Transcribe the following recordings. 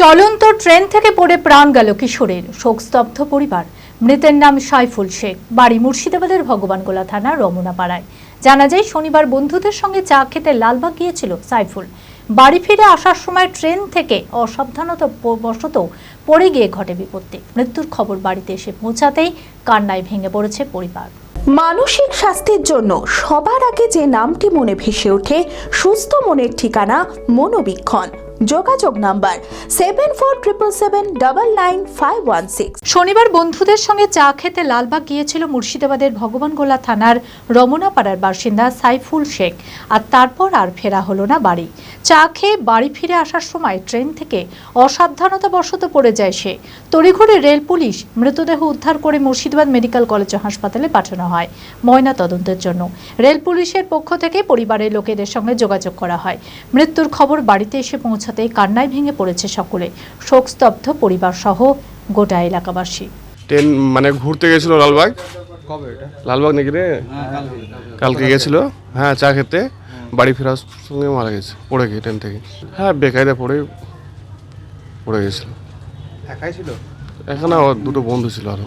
চলন্ত ট্রেন থেকে পড়ে প্রাণ গেল কিশোরের। শোকস্তব্ধ পরিবার। মৃতের নাম সাইফুল শেখ। বাড়ি মুর্শিদাবাদের ভগবানগোলা থানা রমনাপাড়ায়। জানা যায়, শনিবার বন্ধুদের সঙ্গে চা খেতে লালবাগ গিয়েছিল সাইফুল। বাড়ি ফিরে আসার সময় ট্রেন থেকে অসাবধানতা বশত পড়ে গিয়ে ঘটে বিপত্তি। মৃত্যুর খবর বাড়িতে এসে পৌঁছাতেই কান্নায় ভেঙে পড়েছে পরিবার। মানসিক স্বাস্থ্যের জন্য সবার আগে যে নামটি মনে ভেসে ওঠে, সুস্থ মনের ঠিকানা মনোবীক্ষণ। যোগাযোগ number seven four triple seven double nine five one six শনিবার বন্ধুদের সঙ্গে চা খেতে লালবাগ গিয়েছিল মুর্শিদাবাদের ভগবানগোলা থানার রমনাপাড়ার বাসিন্দা সাইফুল শেখ, আর তারপর আর ফেরা হলো না বাড়ি। চা খেয়ে বাড়ি ফিরে আসার সময় ট্রেন থেকে অসাবধানতাবশত পড়ে যায় সে। তড়িঘড়ি রেল পুলিশ মৃতদেহ উদ্ধার করে মুর্শিদাবাদ মেডিকেল কলেজ হাসপাতালে পাঠানো হয় ময়না তদন্তের জন্য। রেল পুলিশের পক্ষ থেকে পরিবারের লোকেদের সঙ্গে যোগাযোগ করা হয়। মৃত্যুর খবর বাড়িতে এসে পৌঁছাতেই কান্নায় ভেঙে পড়েছে সকলে। শোকস্তব্ধ পরিবার সহ গোটা এলাকাবাসী। ট্রেন মানে ঘুরতে গেছিল লালবাগ? লালবাগ নাকি রে? কালকে গেছিল? হ্যাঁ চা খেতে। বাড়ি ফেরার সঙ্গে মারা গেছে পড়ে গিয়ে ট্রেন থেকে। হ্যাঁ বেকায়দা পড়ে পড়ে গেছিল। একাই ছিল? এখানে আমার দুটো বন্ধু ছিল আরও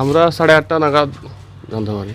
আমরা সাড়ে আটটা নাগাদ জানতে পারি।